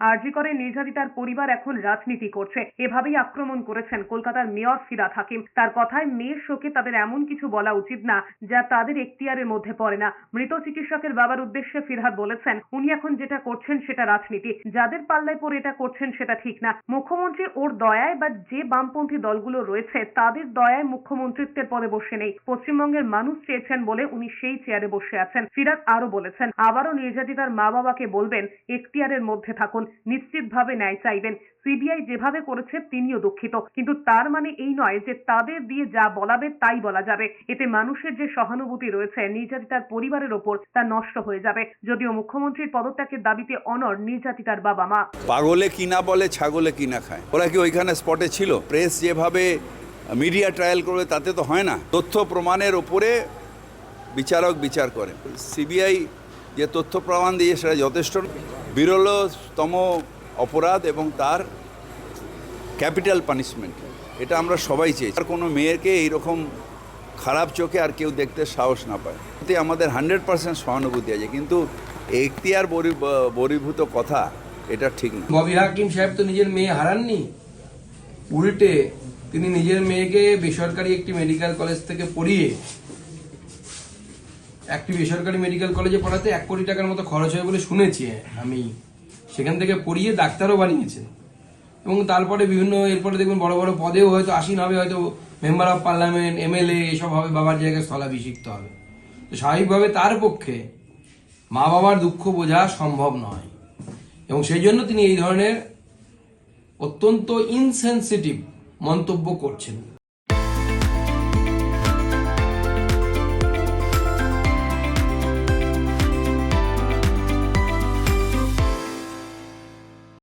আরজি করে নির্যাতিতার পরিবার এখন রাজনীতি করছে। এভাবেই আক্রমণ করেছেন কলকাতার মেয়র ফিরাদ হাকিম। তার কথায় মেয়ের শোকে তাদের এমন কিছু বলা উচিত না, যা তাদের এখতিয়ারের মধ্যে পড়ে না। মৃত চিকিৎসকের বাবার উদ্দেশ্যে ফিরহাদ বলেছেন, উনি এখন যেটা করছেন সেটা রাজনীতি। যাদের পাল্লায় পড়ে এটা করছেন সেটা ঠিক না। মুখ্যমন্ত্রী ওর দয়ায় বা যে বামপন্থী দলগুলো রয়েছে, তাদের দয়ায় মুখ্যমন্ত্রিত্বের পদে বসে নেই। পশ্চিমবঙ্গের মানুষ চেয়েছেন বলে উনি সেই চেয়ারে বসে আছেন। ফিরাদ আরও বলেছেন, আবারও নির্যাতিতার মা বাবাকে বলবেন, এখতিয়ারের মধ্যে থাকুন। নিশ্চিতভাবে ন্যায় চাইবেন। সিবিআই যেভাবে করেছে, তিনিও দুঃখিত। কিন্তু তার মানে এই নয় যে তাদের দিয়ে যা বলাবে, তাই বলা যাবে। এতে মানুষের যে সহানুভূতি রয়েছে, নির্যাতিতার পরিবারের ওপর তা নষ্ট হয়ে যাবে। যদিও মুখ্যমন্ত্রীর পদত্যাগের দাবিতে অনর নির্যাতিতার বাবা মা। পাগলে কিনা বলে, ছাগলে কিনা খায়? ওরা কি ওইখানে স্পটে ছিল? প্রেস যেভাবে মিডিয়া ট্রায়াল করবে, তাতে তো হয় না। তথ্য প্রমাণের ওপরে বিচারক বিচার করে। সিবিআই যে তথ্য প্রমাণ দিয়ে সেটা যথেষ্ট। বিরলতম অপরাধ এবং তার ক্যাপিটাল পানিশমেন্ট। এটা আমরা সবাই চেয়েছি আর কোনো মেয়েকে এইরকম খারাপ চোখে আর কেউ দেখতে সাহস না পায়। এতে আমাদের হান্ড্রেড পার্সেন্ট সহানুভূতি আছে। কিন্তু এখতিয়ার বরি- বরিভূত কথা এটা ঠিক না। ববি হাকিম সাহেব তো নিজের মেয়ে হারাননি। উল্টে তিনি নিজের মেয়েকে বেসরকারি একটি মেডিকেল কলেজ থেকে পড়িয়ে একটি বেসরকারি মেডিকেল কলেজে পড়াতে এক কোটি টাকার মতো খরচ হয় বলে শুনেছি আমি। সেখান থেকে পড়িয়ে ডাক্তারও বানিয়েছেন এবং তারপরে বিভিন্ন, এরপরে দেখবেন বড় বড় পদেও হয়তো আসীন হবে, হয়তো মেম্বার অফ পার্লামেন্ট এমএলএ এসব হবে, বাবার জায়গায় স্থলাভিষিক্ত হবে। তো স্বাভাবিকভাবে তার পক্ষে মা বাবার দুঃখ বোঝা সম্ভব নয়। এবং সেই জন্য তিনি এই ধরনের অত্যন্ত ইনসেনসিটিভ মন্তব্য করছেন।